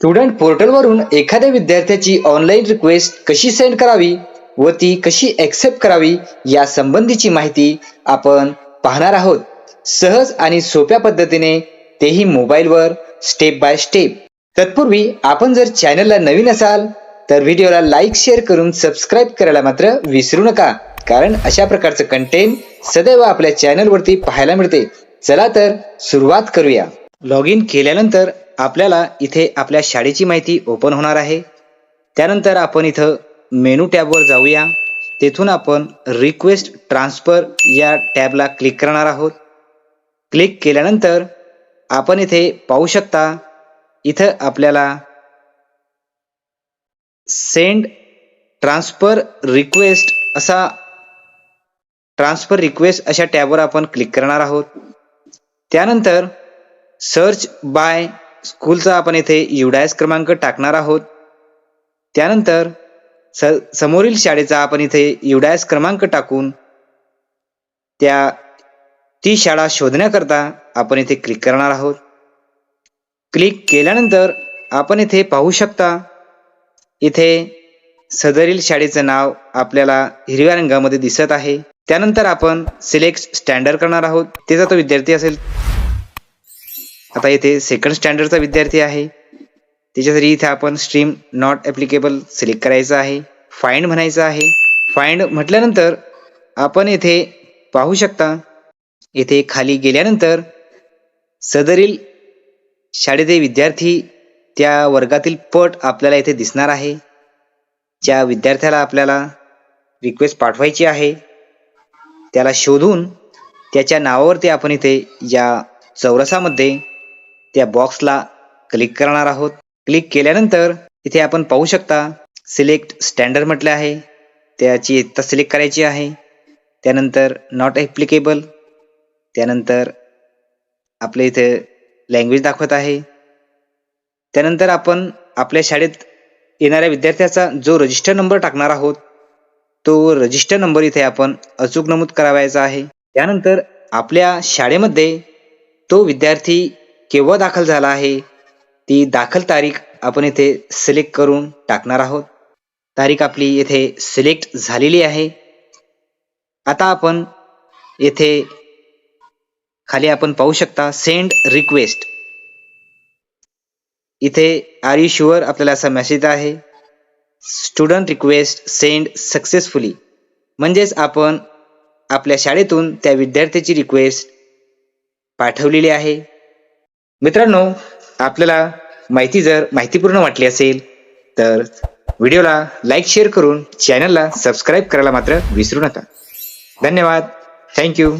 Student पोर्टलवरून एखाद्या विद्यार्थ्याची ऑनलाईन रिक्वेस्ट कशी सेंड करावी व ती कशी ॲक्सेप्ट करावी या संबंधीची माहिती आपण पाहणार आहोत. सहज आणि सोप्या पद्धतीने तेही मोबाईलवर स्टेप बाय स्टेप तत्पूर्वी आपण जर चॅनलला नवीन असाल तर व्हिडिओला लाईक शेअर करून सबस्क्राईब करायला मात्र विसरू नका. कारण अशा प्रकारचं कंटेंट सदैव आपल्या चॅनलवरती पाहायला मिळते. चला तर सुरुवात करूया. लॉग इन केल्यानंतर आपल्याला इथे आपल्या शाळेची माहिती ओपन होणार आहे. त्यानंतर आपण इथं मेनू टॅबवर जाऊया. तेथून आपण रिक्वेस्ट ट्रान्सफर या टॅबला क्लिक करणार आहोत. क्लिक केल्यानंतर आपण इथे पाहू शकता इथं आपल्याला सेंड ट्रान्सफर रिक्वेस्ट असा ट्रान्सफर रिक्वेस्ट अशा टॅबवर आपण क्लिक करणार आहोत. त्यानंतर सर्च बाय स्कूलचा आपण इथे युडायस क्रमांक टाकणार आहोत. त्यानंतर स समोरील शाळेचा आपण इथे युडायस क्रमांक टाकून त्या ती शाळा शोधण्याकरता आपण इथे क्लिक करणार आहोत. क्लिक केल्यानंतर आपण इथे पाहू शकता इथे सदरील शाळेचं नाव आपल्याला हिरव्या रंगामध्ये दिसत आहे. त्यानंतर आपण सिलेक्ट स्टँडर्ड करणार आहोत. त्याचा तो विद्यार्थी असेल. आता इथे सेकंड स्टँडर्डचा विद्यार्थी आहे. त्याच्यासाठी इथे आपण स्ट्रीम नॉट ॲप्लिकेबल सिलेक्ट करायचं आहे. फाइंड म्हणायचं आहे. फाइंड म्हटल्यानंतर आपण येथे पाहू शकता येथे खाली गेल्यानंतर सदरील शाळेतील विद्यार्थी त्या वर्गातील पट आपल्याला इथे दिसणार आहे. ज्या विद्यार्थ्याला आपल्याला रिक्वेस्ट पाठवायची आहे त्याला शोधून त्याच्या नावावरती आपण इथे या चौरसामध्ये त्या बॉक्सला क्लिक करणार आहोत. क्लिक केल्यानंतर इथे आपण पाहू शकता सिलेक्ट स्टँडर्ड म्हटले आहे. त्याची इथं सिलेक्ट करायची आहे. त्यानंतर नॉट ॲप्लिकेबल त्यानंतर आपल्या इथे लँग्वेज दाखवत आहे. त्यानंतर आपण आपल्या शाळेत येणाऱ्या विद्यार्थ्याचा जो रजिस्टर नंबर टाकणार आहोत तो रजिस्टर नंबर इथे आपण अचूक नमूद करावायचा आहे. त्यानंतर आपल्या शाळेमध्ये तो विद्यार्थी केव्हा दाखल झाला आहे ती दाखल तारीख आपण इथे सिलेक्ट करून टाकणार आहोत. तारीख आपली येथे सिलेक्ट झालेली आहे. आता आपण येथे खाली आपण पाहू शकता सेंड रिक्वेस्ट इथे आर यू शुअर आपल्याला असा मेसेज आहे. स्टुडंट रिक्वेस्ट सेंड सक्सेसफुली म्हणजेच आपण आपल्या शाळेतून त्या विद्यार्थ्याची रिक्वेस्ट पाठवलेली आहे. मित्रांनो आपल्याला माहिती जर माहितीपूर्ण वाटली असेल तर व्हिडिओला लाईक शेअर करून चॅनलला सबस्क्राईब करायला मात्र विसरू नका. धन्यवाद. थँक्यू